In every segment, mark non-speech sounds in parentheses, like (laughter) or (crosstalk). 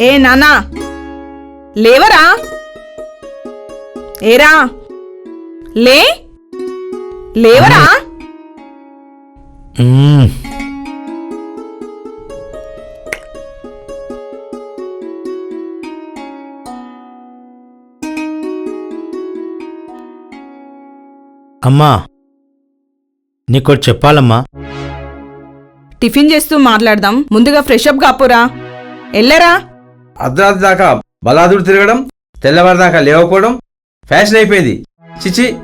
ఏ నానా లేవరా? ఏరా? లే? లేవరా? మ్మ్. అమ్మా నీకోటి చెప్పాలమ్మా. టిఫిన్ చేస్తూ మాట్లాడదాం. ముందుగా ఫ్రెష్ అప్ కాపురా. ఎల్లరా? అర్ధరాత్రి దాకా బలాదుడు తిరగడం తెల్లవారిదాకా లేవకపోవడం ఫ్యాషన్ అయిపోయింది. చిచి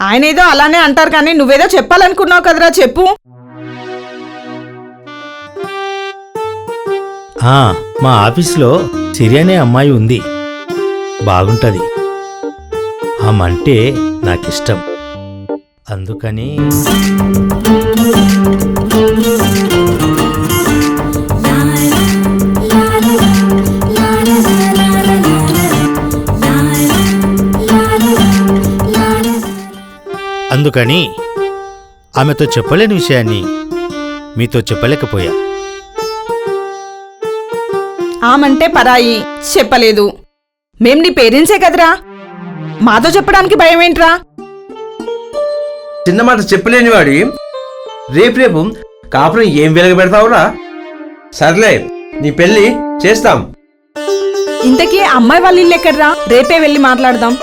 ఆయన ఏదో అలానే అంటారు కానీ నువ్వేదో చెప్పాలనుకున్నావు కదరా చెప్పు. ఆ, మా ఆఫీస్లో సిరి అనే అమ్మాయి ఉంది. బాగుంటది. ఆమంటే నాకిష్టం. అందుకని అందుకని ఆమెతో చెప్పలేని విషయాన్ని మీతో చెప్పలేకపోయా? ఆమంటే పరాయి చెప్పలేదు. మేం నీ పేరెంట్సే కదరా? మాతో చెప్పడానికి భయం ఏంట్రా చిన్న మాట చెప్పలేని వాడి రేపు రేపు కాపురం ఏం వెలగ పెడతావురా సర్లే నీ పెళ్ళి చేస్తాం. ఇంతకీ అమ్మాయి వాళ్ళ ఇల్లు ఎక్కడ్రా? రేపే వెళ్ళి మాట్లాడదాం.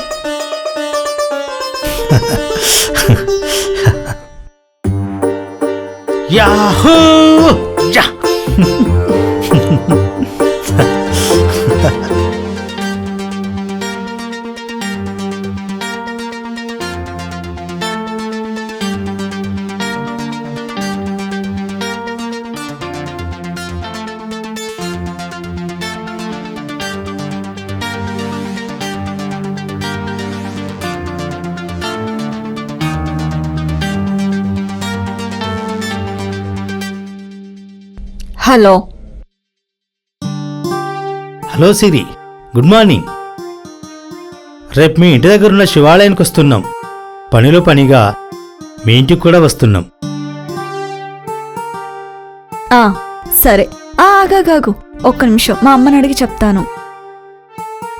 야호! 야! Hello. Hello Siri good morning. రేపు మీ ఇంటి దగ్గర ఉన్న శివాలయానికి వస్తున్నాం. పనిలో పనిగా మీ ఇంటికి కూడా వస్తున్నాం. ఆ సరే. ఆ ఆగాగాగు. ఒక్క నిమిషం. మా అమ్మని అడిగి చెప్తాను.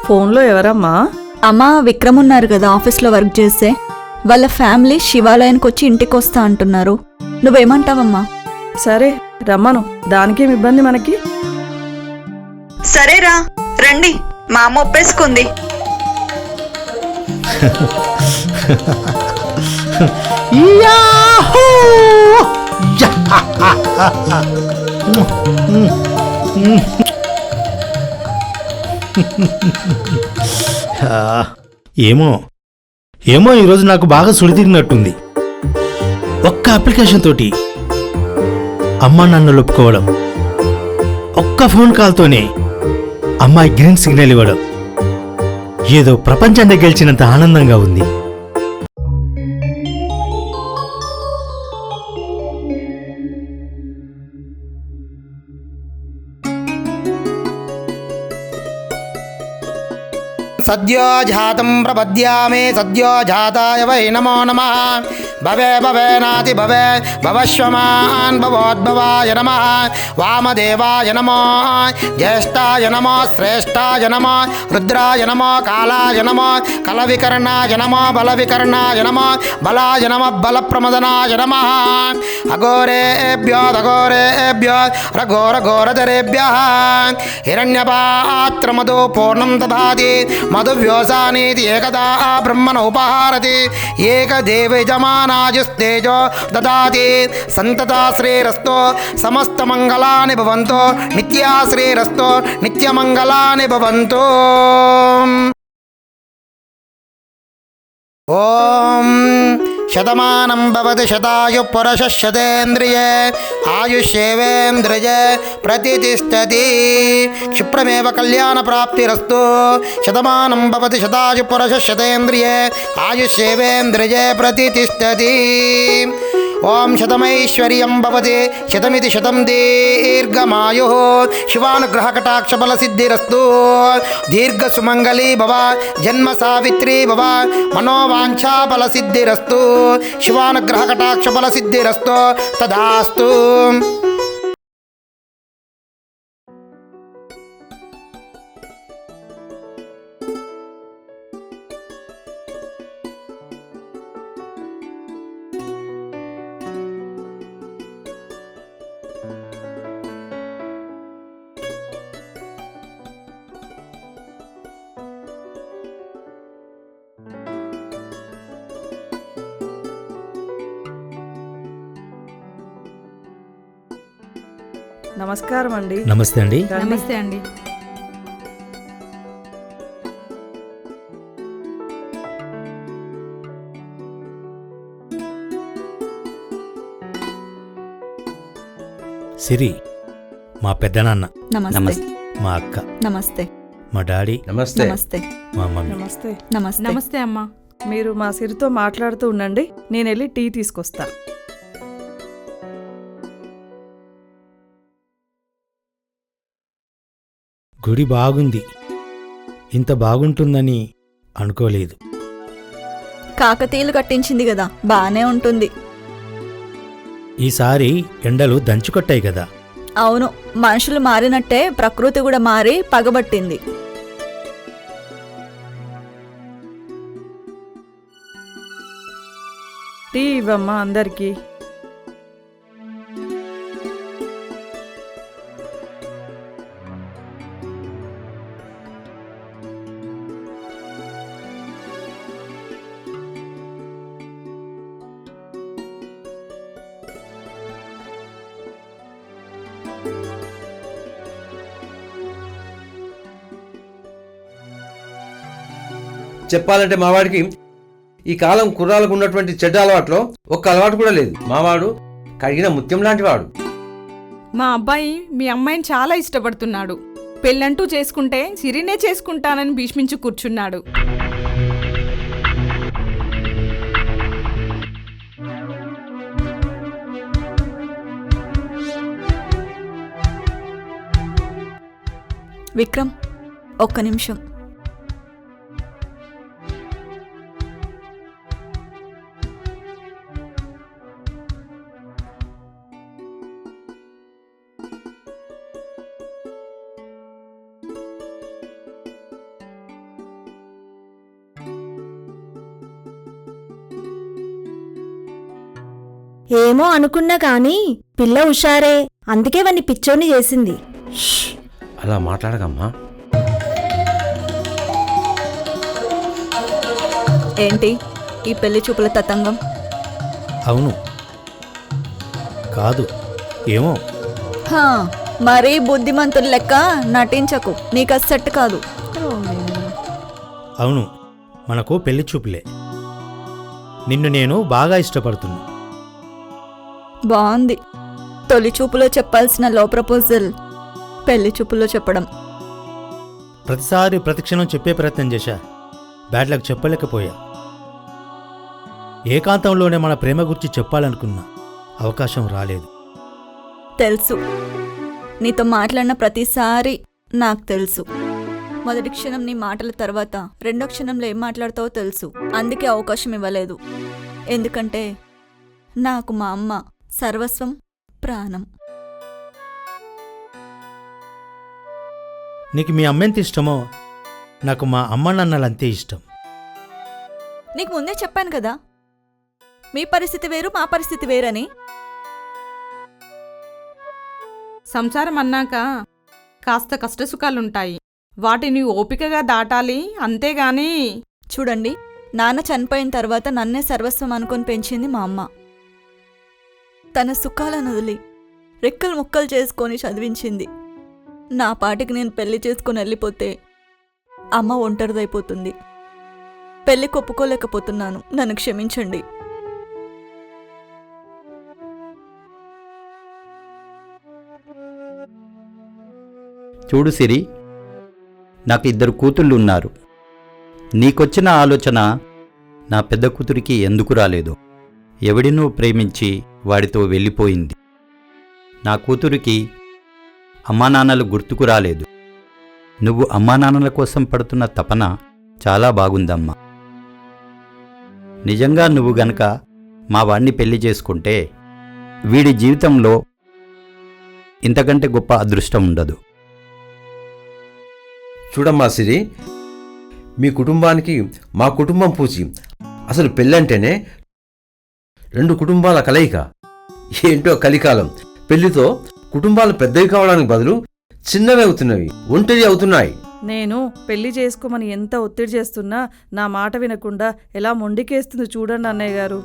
ఫోన్లో ఎవరమ్మా? అమ్మ విక్రమ్ ఉన్నారు కదా ఆఫీస్లో వర్క్ చేసే. వాళ్ళ ఫ్యామిలీ శివాలయానికి వచ్చి ఇంటికి వస్తా అంటున్నారు. నువ్వేమంటావమ్మా? సరే రమ్మను. దానికేం ఇబ్బంది మనకి? సరేరా రండి. మా అమ్మ ఒప్పేసుకుంది. (laughs) ఏమో. ఏమో ఈరోజు నాకు బాగా సుడి తిరిగినట్టుంది ఒక్క అప్లికేషన్ తోటి అమ్మ నన్ను ఒప్పుకోవడం ఒక్క ఫోన్ కాల్తోనే అమ్మాయి గ్రీన్ సిగ్నల్ ఇవ్వడం. ఏదో ప్రపంచాన్ని గెలిచినంత ఆనందంగా ఉంది. సద్యో జాతం సద్యోజాతాయ సద్యో వై నమో నమ. భవే భవే నాతి భవే భవశ్వమాన్ భవోద్భవాయ నమ వామదేవాయ నమో జ్యేష్ఠాయ నమో శ్రేష్ఠాయ నమో రుద్రాయ నమో కాళాయ నమో కలవికర్ణాయ నమో బలవికర్ణాయ నమో బలాయ నమ బలప్రమదనాయ నమ అఘోరేభ్యో దఘోరేభ్యో రఘోరఘోరధరేభ్య హిరణ్యపాత్రమధు పూర్ణం దదాతి మధువ్యోసానీతి ఏకదా బ్రహ్మణ ఉపహారతి ఏకదేవయజమానాయుస్తేజో దదాతి. సంతతా శ్రీరస్తో సమస్తమంగళాని భవంతో. నిత్యా శ్రీరస్తో నిత్యమంగళాని భవంతో. ఓం ಶತಮಾನಂಭವತಿ ಶತಾಯು ಪುರಶ ಶತೇಂದ್ರಿಯ ಆಯುಷ್ಯೇವೇಂದ್ರಿಯೇ ಪ್ರತಿಷ್ಠತಿ. ಕ್ಷಿಪ್ರಮೇವ ಕಲ್ಯಾಣ ಪ್ರಾಪ್ತಿರಸ್ತು. ಶತಮಾನಂಭವತಿ ಶತಾಯು ಪುರಶ ಶತೇಂದ್ರಿಯ ಆಯುಷ್ಯೇವೇಂದ್ರಿಯೇ ಪ್ರತಿಷ್ಠತಿ. ఓం శతమైశ్వర్యం భవతే శతమితి శతం దీర్ఘమాయు శివానుగ్రహ కటాక్షబల సిద్ధిరస్తు దీర్ఘ సుమంగళీ భవ జన్మ సావిత్రి భవ మనోవాంఛాఫల సిద్ధిరస్తు శివానుగ్రహ కటాక్షబల సిద్ధిరస్తు తదాస్తు. నమస్కారం అండి. నమస్తే అండి. నమస్తే అండి. సిరి మా పెద్దనాన్న. నమస్తే. మా అక్క. నమస్తే. మా డాడీ. నమస్తే. నమస్తే. మా మమ్మీ. నమస్తే. నమస్తే. నమస్తే అమ్మా. మీరు మా సిరితో మాట్లాడుతూ ఉండండి. నేను వెళ్ళి టీ తీసుకొస్తా. గుడి బాగుంది. ఇంత బాగుంటుందని అనుకోలేదు. కాకతీయులు కట్టించింది కదా బానే ఉంటుంది. ఈసారి ఎండలు దంచుకొట్టాయి కదా. అవును మనుషులు మారినట్టే ప్రకృతి కూడా మారి పగబట్టింది. టీ ఇవ్వమ్మా అందరికి. చెప్పాలంటే మావాడికి ఈ కాలం కుర్రాలకు ఉన్నటువంటి చెడ్డ అలవాట్లో ఒక్క అలవాటు కూడా లేదు. మావాడు కడిగిన ముత్యం లాంటి వాడు. మా అబ్బాయి మీ అమ్మాయిని చాలా ఇష్టపడుతున్నాడు. పెళ్ళంటూ చేసుకుంటే సిరినే చేసుకుంటానని భీష్మించి కూర్చున్నాడు. విక్రమ్ ఒక్క నిమిషం. ఏమో అనుకున్నా కాని పిల్ల హుషారే. అందుకే వాణ్ణి పిచ్చోని చేసింది. అలా మాట్లాడకమ్మా ఏంటి? ఈ పెళ్ళి చూపుల తతంగం? అవును. కాదు ఏమో. హా, మరీ బుద్ధిమంతుల లెక్క నటించకు. నీకు అది సెట్ కాదు. అవును మనకు పెళ్ళి చూపులే. నిన్ను నేను బాగా ఇష్టపడుతున్నా. బాగుంది. తొలి చూపులో చెప్పాల్సిన లో ప్రపోజల్ పెళ్ళి చూపులో చెప్పడం. ప్రతిసారి ప్రతిక్షణం చెప్పే ప్రయత్నం చేశా. Bad luck చెప్పలేకపోయా. ఏకాంతంలోనే మన ప్రేమ గురించి చెప్పాలనుకున్నా అవకాశం రాలేదు. తెలుసు. నీతో మాట్లాడిన ప్రతిసారి నాకు తెలుసు. మొదటి క్షణం నీ మాటల తర్వాత రెండో క్షణంలో ఏం మాట్లాడతావో తెలుసు. అందుకే అవకాశం ఇవ్వలేదు. ఎందుకంటే నాకు మా అమ్మ సర్వస్వం ప్రాణం. నీకు మీ అమ్మెంత ఇష్టమో నాకు మా అమ్మ నాన్నలంతే ఇష్టం. నీకు ముందే చెప్పాను కదా మీ పరిస్థితి వేరు మా పరిస్థితి వేరని. సంసారం అన్నాక కాస్త కష్టసుఖాలుంటాయి. వాటిని ఓపికగా దాటాలి అంతేగాని చూడండి నాన్న చనిపోయిన తర్వాత నన్నే సర్వస్వం అనుకొని పెంచింది మా అమ్మ. తన సుఖాలను వదిలి రెక్కలు ముక్కలు చేసుకొని చదివించింది. నా పాటికి నేను పెళ్ళి చేసుకొని వెళ్ళిపోతే అమ్మ ఒంటరిదైపోతుంది. పెళ్ళి కొప్పుకోలేకపోతున్నాను. నన్ను క్షమించండి. చూడు సిరి నాకు ఇద్దరు కూతుళ్ళు ఉన్నారు. నీకొచ్చిన ఆలోచన నా పెద్ద కూతురికి ఎందుకు రాలేదు? ఎవడినో ప్రేమించి వాడితో వెళ్ళిపోయింది. నా కూతురికి అమ్మానాన్నలు గుర్తుకు రాలేదు. నువ్వు అమ్మానాన్నల కోసం పడుతున్న తపన చాలా బాగుందమ్మా. నిజంగా నువ్వు గనక మా వాణ్ణి పెళ్ళి చేసుకుంటే వీడి జీవితంలో ఇంతకంటే గొప్ప అదృష్టం ఉండదు. చూడమ్మా సిరి మీ కుటుంబానికి మా కుటుంబం పూచి అసలు పెళ్ళంటేనే రెండు కుటుంబాల కలయిక. ఏంటో కలికాలం. పెళ్ళితో కుటుంబాలు పెద్దవి కావడానికి బదులు చిన్నవి అవుతున్నవి ఒంటరి అవుతున్నాయి. నేను పెళ్ళి చేసుకోమని ఎంత ఒత్తిడి చేస్తున్నా నా మాట వినకుండా ఎలా మొండికేస్తుంది చూడండి అన్నయ్య గారు.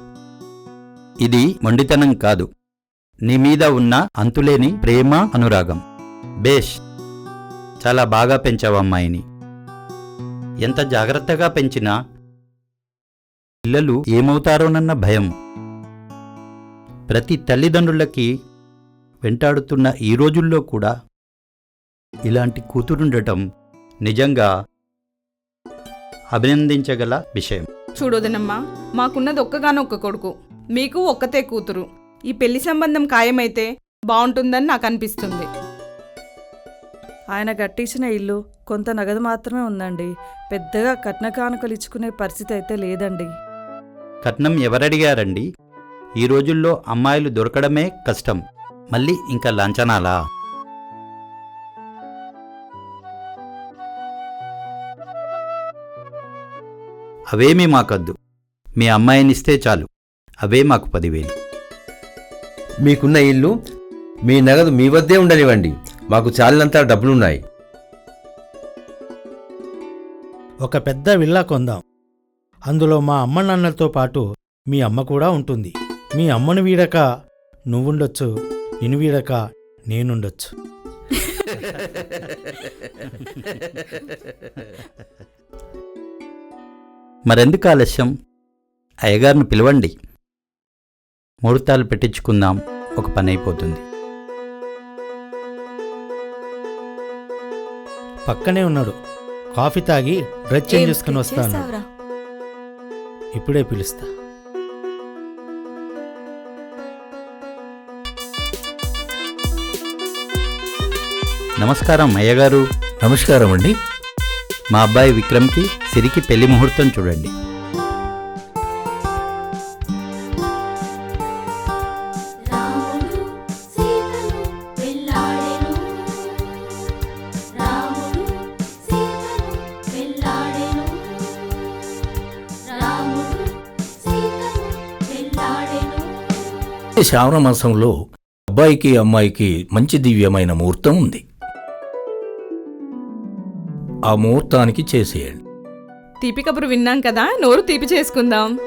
ఇది మొండితనం కాదు. నీ మీద ఉన్న అంతులేని ప్రేమ అనురాగం. బేష్ చాలా బాగా పెంచావు అమ్మాయిని. ఎంత జాగ్రత్తగా పెంచినా పిల్లలు ఏమవుతారోనన్న భయం. ప్రతి తల్లిదండ్రులకి వెంటాడుతున్న ఈ రోజుల్లో కూడా ఇలాంటి కూతురుండటం నిజంగా అభినందించగల విషయం. చూడొదనమ్మా మాకున్నది ఒక్కగానొక్క కొడుకు. మీకు ఒక్కతే కూతురు. ఈ పెళ్ళి సంబంధం ఖాయమైతే బాగుంటుందని నాకు అనిపిస్తుంది. ఆయన కట్టించిన ఇల్లు కొంత నగదు మాత్రమే ఉందండి. పెద్దగా కట్న కానుకలు ఇచ్చుకునే పరిస్థితి అయితే లేదండి. కట్నం ఎవరడిగారండి? ఈ రోజుల్లో అమ్మాయిలు దొరకడమే కష్టం. మళ్ళీ ఇంకా లాంఛనాలా? అవేమీ మాకద్దు. మీ అమ్మాయినిస్తే చాలు. అవే మాకు పదివేలు. మీకున్న ఇల్లు మీ నగదు మీ వద్దే ఉండనివ్వండి. మాకు చాలినంత డబ్బులున్నాయి. ఒక పెద్ద విల్లా కొందాం. అందులో మా అమ్మ నాన్నలతో పాటు మీ అమ్మ కూడా ఉంటుంది. మీ అమ్మను వీడక నువ్వుండొచ్చు నిన్ను వీడక నేనుండొచ్చు. మరెందుకు ఆలస్యం? అయ్యగారిని పిలవండి. ముహూర్తాలు పెట్టించుకుందాం ఒక పని అయిపోతుంది. పక్కనే ఉన్నాడు. కాఫీ తాగి డ్రెస్ చేంజ్ చేసుకుని వస్తాను? ఇప్పుడే పిలుస్తా. నమస్కారం అయ్యగారు నమస్కారం అండి. మా అబ్బాయి విక్రమ్కి సిరికి పెళ్ళి ముహూర్తం చూడండి. శ్రావణ మాసంలో అబ్బాయికి అమ్మాయికి మంచి దివ్యమైన ముహూర్తం ఉంది. ఆ ముహూర్తానికి చేసేయండి. తీపి కబురు విన్నాం కదా నోరు తీపి చేసుకుందాం.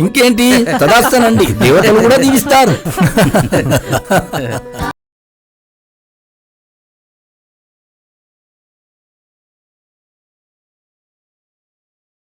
ఇంకేంటి? తదాస్తానండి. దేవతలు కూడా దీవిస్తారు. (laughs)